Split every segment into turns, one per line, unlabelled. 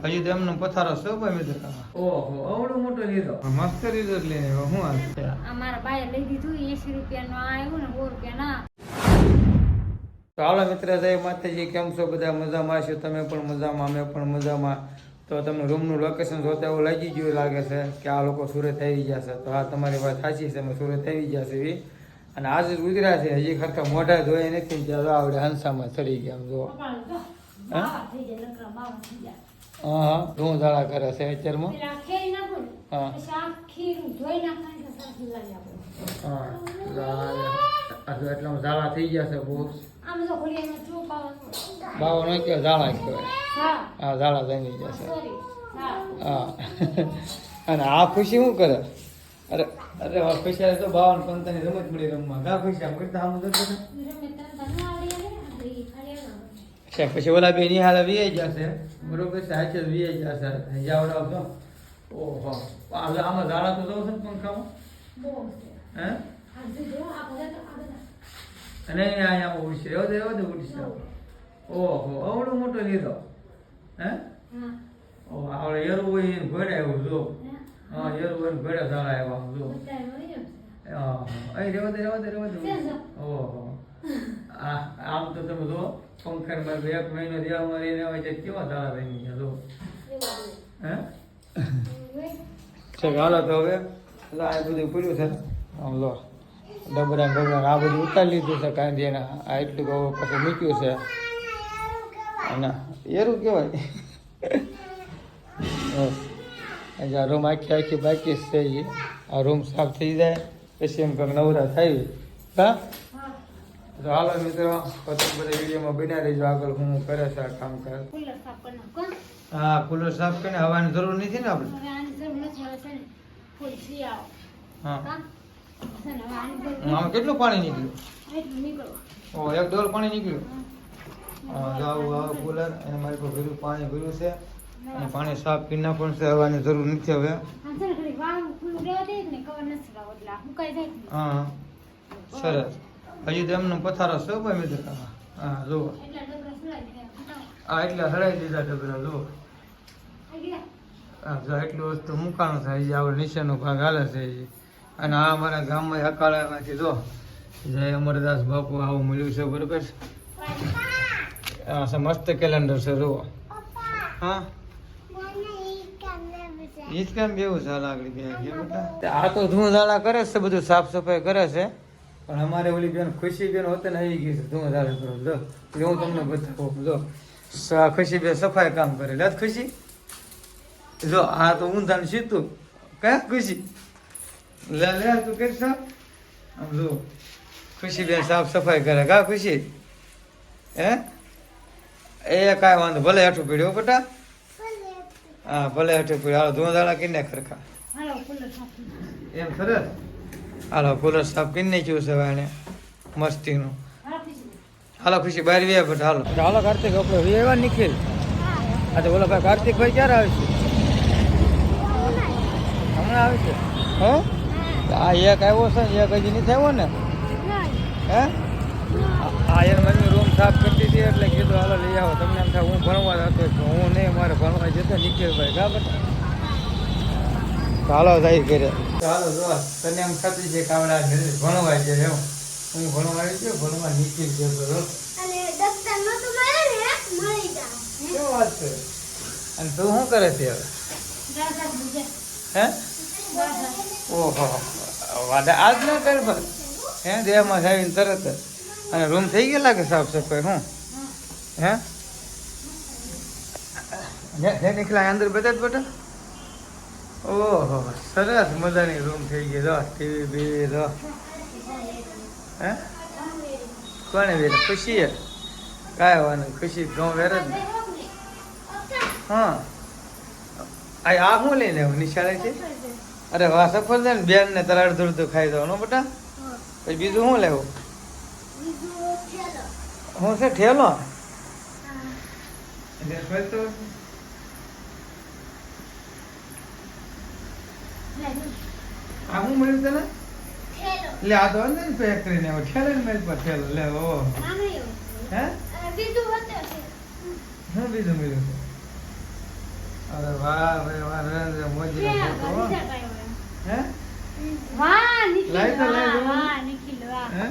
હજી તો એમને પથારો છે ભાઈ મિત્ર ઓહો અવડો મોટો લીધો. મસ્ત લીધો એટલે હું આ
મારા બાએ લઈ દીધું 80 રૂપિયાનો આવ્યો ને 100 રૂપિયા ના
તો હાલો મિત્ર જય માતાજી કેમ છો? બધા મજામાં છો? તમે પણ મજામાં અમે પણ મજામાં. તો તમને રૂમનું લોકેશન જોતા એવું લાગી ગયું લાગે છે કે આ લોકો સુરત આવી ગયા છે. તો આ તમારી વાત સાચી છે અમે સુરત આવી ગયા છે એવી અને આજે ગુજરાત છે હજી ખરખા મોઢા ધોયા નથી ત્યાં આવડે હંસામાં ચડી ગયા આમ જો
હા? થઈ જાય.
હા હા ધૂં ઝાડા કરે છે અત્યારમાં. હા. હા એટલે ઝાડા થઈ ગયા છે બહુ. બાવો ન કહેવાય ઝાડા કહેવાય.
હા.
ઝાડા થઈ
જશે હા.
અને આ ખુશી શું કરે? અરે અરે પૈસા તો બાવન પંતાની રમત મળી રમવા. ખુશી આમ કરતા આમ તો પછી ઓલા બે નિહાળા વીઆઈ જશે. બરોબર છે હાચે વીઆઈ જશે તો ઓહો. આમાં ઝાડા તો દઉં છે ને પંખામાં? હે? અને અહીંયા ઉડશે. એવો એવો જ ઉડશે. ઓહો અવડો મોટો લીધો. હે?
હા.
ઓ આવડે એરું હોય એને ઘોડે એવું જો.
હા?
એરું હોય ને ઘોડે ઝાડા આવ્યા જો. હા, અહીં રહેવા દે રહેવા દે રહેવા દે. ઓહો. આમ તો તમે જો, પંખરમાં એક મહિનો દેવામાં મારી આવે છે કેવા ધારા થઈ ગયા જો. હે? છે હાલો તો હવે, લા, આ બધું પૂર્યું છે. આમ લો ડબરા ડબરા આ બધું ઉતારી લીધું છે કાંઈ એના. આ એટલું તો પછી મૂક્યું છે. અને એરું કહેવાય. આ રૂમ આખી આખી બાકી છે એ આ રૂમ સાફ થઈ જાય, પછી એમ કંઈક નવરા થાય. હા? તો હાલો મિત્રો પછી બધા વિડીયોમાં બન્યા રહેજો. આગળ હું કરે છે આ કામ કરે.
કુલર સાફ
હા કુલર સાફ કરીને હવાની જરૂર નથી ને આપણે?
ને.
હા.
ને
કેટલું પાણી નીકળ્યું. ઓ એક ડોલ પાણી નીકળ્યું? જાવ આવો કુલર. અને મારી પાસે ભર્યું પાણી ભર્યું છે. અને પાણી સાફ કરી પણ છે હવાની જરૂર નથી હવે.
ને ને લાવો ને.
હા. સરસ. હજી તો એમનો પથારો છે ભાઈ મિત્ર. હા જુઓ. હા, એટલે હરાઈ દીધા ડબરા જુઓ. હા, જો એટલું વસ્તુ મૂકાણું થાય છે આપણે નીચેનો ભાગ હાલે છે. અને આ અમારા ગામમાં અકાળામાંથી જો જય અમરદાસ બાપુ, આવું મળ્યું છે, બરોબર? છે મસ્ત કેલેન્ડર છે, જુઓ. હા? ઈજ કેમ બેવું ઝાલા આગળ કે આ તો ધૂંધાળા કરે છે, બધું સાફ સફાઈ કરે છે. પણ અમારે ઓલી બેન ખુશી બેન હોતે ને આવી ગઈ છે ધૂંધાળા કરો જો એ હું તમને બતાવું જો. ખુશી બેન સફાઈ કામ કરે. લે ખુશી. જો આ તો ઊંધાને સીતું કયા ખુશી? લે લે તું કરીશ આમ જો ખુશી બેન સાફ સફાઈ કરે. કા ખુશી? હે? એ કાંઈ વાંધો ભલે હેઠું પીડ્યો બેટા. હા ભલે હેઠું પીડ્યો હાલો ધોંધાળા કરીને ખરખા. એમ સરસ હાલો કુલર સાફ કરી નાખ્યું છે એને મસ્તીનું.
હાલો ખુશી.
હાલો ખુશી બહાર વ્યા બેટા હાલો. હાલો કાર્તિક આપણે વ્યા નિખિલ? આ તો બોલો ભાઈ કાર્તિક ભાઈ ક્યારે આવે છે? હમણાં આવે છે? હે? આ એક આવ્યો છે ને એક હજી નથી આવ્યો ને? હે? આ યાર મમ્મી રૂમ સાફ કરતી હતી એટલે કીધું હાલો લઈ આવો તમને એમ થાય હું ભણવા જતો છું. હું નહીં મારે ભણવા જતો નિખિલભાઈ બરાબર હાલો જાય ઘરે. ચાલો જો તને એમ ખાતી છે કે આવડા ઘરે. ભણવા છે એમ. હું ભણવા આવી ગયો ભણવા નીકળી ગયો બરો
અને દફતર નહોતું મળે ને મળી જાવ
શું વાત અને તું શું કરે છે હવે?
જા, જા, બીજે.
હે. ઓહો વાદા આજ ના કર બસ. હે દેહમાં આવીને તરત જ. અને રૂમ થઈ ગયેલા કે સાફ સફાઈ હું? હે? હે હે નીકળ્યા અંદર બધા જ બેટા ઓહો સરસ મજાની રૂમ થઈ ગઈ. જો ટીવી બીવી રહો હે? કોને વેર ખુશી કાંઈ વાંધો ખુશી ઘઉં વેર જ ને. હા. આ હું લઈને આવું નિશાળે છે? અરે વાહ સફરજન બેન ને તલાડ ધૂળતું ખાઈ દો બેટા. પછી બીજું શું લેવું?
બીજું
હું છે ઠેલો?
હા.
લે, લે.
આ હું મળ્યું તને? લે આ તો અંદર પેક કરીને આવ્યો ઠેલે ને મેલ પર ઠેલો. લે ઓ. હે?
બીજું
મળ્યું છે? અરે વાહ ભાઈ વાહ રે
ક્યાં
ફોટો હો.
વાહ નિખિલ વાહ નિખિલ વાહ.
હે?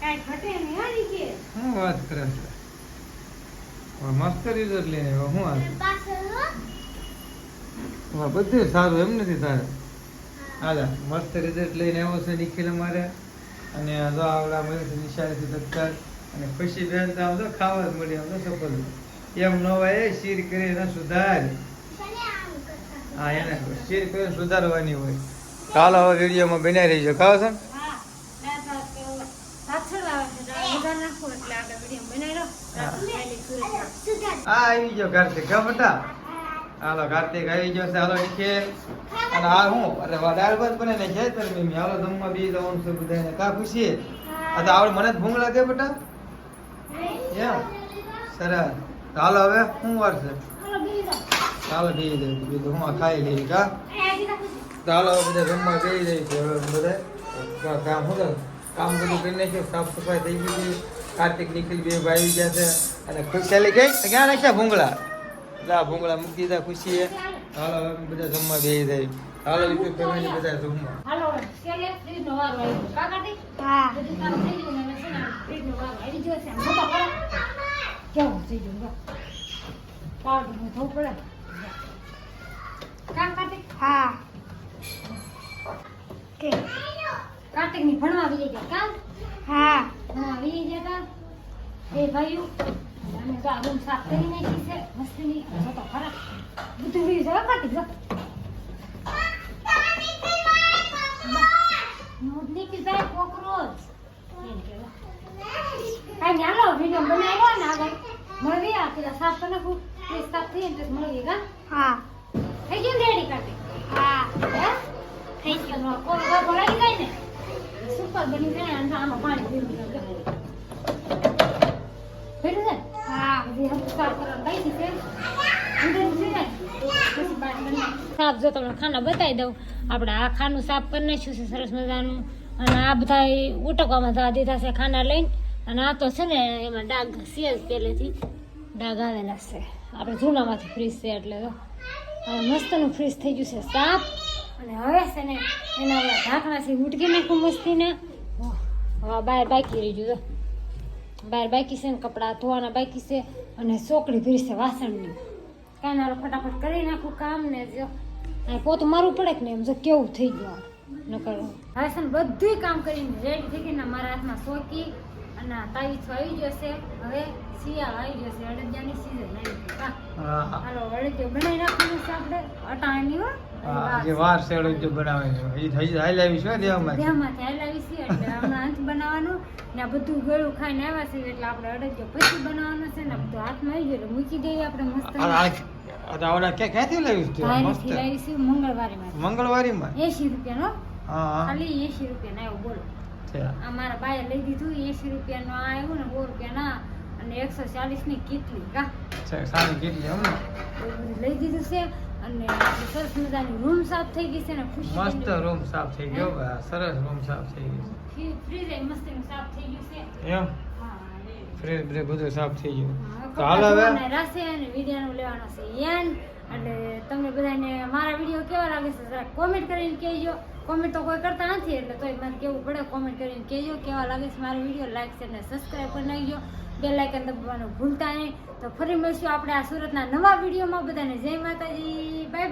કાઈ ઘટે ને હો નિખિલ.
હું વાત કરે છે? મસ્ત રિઝલ્ટ લઈને આવ્યો
હું
આ બધું સારું એમ નથી તારે હાલા મસ્ત રિઝલ્ટ લઈને આવ્યો છે નિખિલ અમારે. અને જો આવડા મળ્યું નિશાળેથી દફતર અને ખુશી બેન તો આમ તો ખાવા જ મળી આમ તો સફળ એમ ન હોય એ શીર કરીને સુધાર. હા એને શીર કરીને સુધારવાની હોય. કાલ હવે વિડીયોમાં બનાવી છે ખાવ છો?
હા આવે છે?
ગયો કાર્તિક કા બટા હાલો કાર્તિક આવી ગયો છે. હાલો નિખિલ અને આ હું અરે વાહ, બસ બને ને છે તારી મમ્મી. હાલો જમવા બી જવાનું છે બધાને કા ખુશી? આ તો આવડે મને જ ભૂંગળા દે બટા. એમ સરસ. હાલો હવે શું વાર છે. ચાલો બી દે બીજું હું ખાઈ લઈ કા?
ચાલો ખુશી.
બધા જમવા જઈ રહી છે. હવે બધા કામ શું? કામ બધું કરી નાખ્યું સાફ સફાઈ થઈ ગઈ કાર્તિક નિખિલ બે ભાઈ ગયા છે. અને ખુશિયાલી ગઈ? ક્યાં નાખ્યા ભૂંગળા? લા ભૂંગળા મૂકી દીધા ખુશીએ હાલો અમે બધા જમવા બેસી જાય હાલો યુટ્યુબ ફેમિલી બધા જમવા
હાલો વારો. કાકાજી?
હા
બધું કામ થઈ ગયું ને હવે છે ને ફ્રીજનો વારો આવી ગયો છે. મોટો કરો. કેવું થઈ ગયું જો. પાવડરનું થવું પડે. કામ કાર્તિક?
હા કે
કાર્તિકની ભણવા આવી ગયા કામ
હા
ભણવા આવી ગયા એ ભાઈઓ અને તો આ રૂમ સાફ કરી નાખી છે મસ્તીની જો તો ખરા બધું છે હો કાર્તિક જો નીકળી જાય કોકરોચ. કાંઈ નહીં, વીડિયો બનાવ્યો ને આગળ મળવી આ પેલા સાફ નાખું એ સાફ થઈ મળવી કા
હા
થઈ ગયું રેડી કાર્તિક
હા
થઈ ગયું ગરબો લાગી જાય ને સુપર બની જાય અને આમાં પાણી પીવું છે ભેરું છે
હા
હજી હમ સાફ કરવાનું બાકી છે અંદરનું છે ને પછી બહાર કરી નાખ. સાફ જો તમને ખાના બતાવી દઉં. આપણે આ ખાનું સાફ કરી નાખ્યું છે, સરસ મજાનું. અને આ બધા ઉટકવામાં જવા દીધા છે ખાના લઈને. અને આ તો છે ને એમાં ડાઘ છે જ પહેલેથી. ડાઘ આવેલા છે. આપણે જૂનામાંથી ફ્રીજ છે એટલે તો. હવે મસ્તનું ફ્રીજ થઈ ગયું છે સાફ. અને હવે છે ને એના ઢાંકણાથી ઉટકી નાખું મસ્તીને. હવે બહાર બાકી રહી ગયું જો. બહાર બાકી છે ને કપડાં ધોવાના બાકી છે અને ચોકડી ભરી છે વાસણની. કાંઈ ના ફટાફટ કરી નાખું કામ ને જો. અને પોતું મારવું પડે કે ને એમ જો કેવું થઈ ગયું નકર હવે છે ને બધું કામ કરીને રેડી થઈ ગઈને મારા હાથમાં સોકી અને તાવી છો આવી ગયો છે હવે શિયાળ આવી ગયો છે અડદિયાની સીઝન આવી ગઈ. હા
હા હા.
હાલો અડદિયો બનાવી નાખવાનું છે આપણે. અટાણી હો.
હા જે વાર એવડો જો બનાવે છે. એ થઈ હાલ આવી છે દેવામાં
દેહમાંથી હાલાવી છે એટલે હમણાં અંત બનાવવાનું. ને આ બધું ગળું ખાઈને આવ્યા છે એટલે આપણે અડદિયો પછી બનાવવાનું છે ને બધું હાથમાં આવી ગયું એટલે મૂકી દઈએ આપણે મસ્ત.
આવડા ક્યાં ક્યાંથી લાવ્યું છે મસ્ત.
લાવી છે મંગળવારે
મંગળવારીમાં?
એસી રૂપિયાનો?
હા હા.
ખાલી એસી રૂપિયાનો આવ્યો બોલો.
છે.
આ મારા બાએ લઈ દીધું એસી રૂપિયાનો આ આવ્યું ને સો રૂપિયાના અને એકસો ચાલીસની કેટલી કા?
સારી કેટલી
લઈ દીધું છે. અને સરસ મજાની રૂમ સાફ થઈ ગઈ છે ને ખુશી
મસ્ત રૂમ સાફ થઈ ગયો સરસ રૂમ સાફ થઈ ગયો.
ફ્રીજ મસ્ત સાફ થઈ ગયું છે.
એમ? ફ્રીજ બ્રેજ બધું સાફ થઈ ગયું. તો હાલ હવે?
ધોવાના અને વિડિયાનો લેવાનો છે યાન. એટલે તમને બધાને મારા વીડિયો કેવા લાગે છે જરા કોમેન્ટ કરીને કહેજો. કોમેન્ટ તો કોઈ કરતા નથી એટલે તોય મને કેવું પડે કોમેન્ટ કરીને કહેજો. કેવા લાગે છે મારો વીડિયો લાઈક છે અને સબસ્ક્રાઈબ કરી નાખજો. બે લાઇકન દબાવવાનું ભૂલતા નહીં. તો ફરી મળશું આપણે આ સુરતના નવા વિડીયોમાં. બધાને જય માતાજી. બાય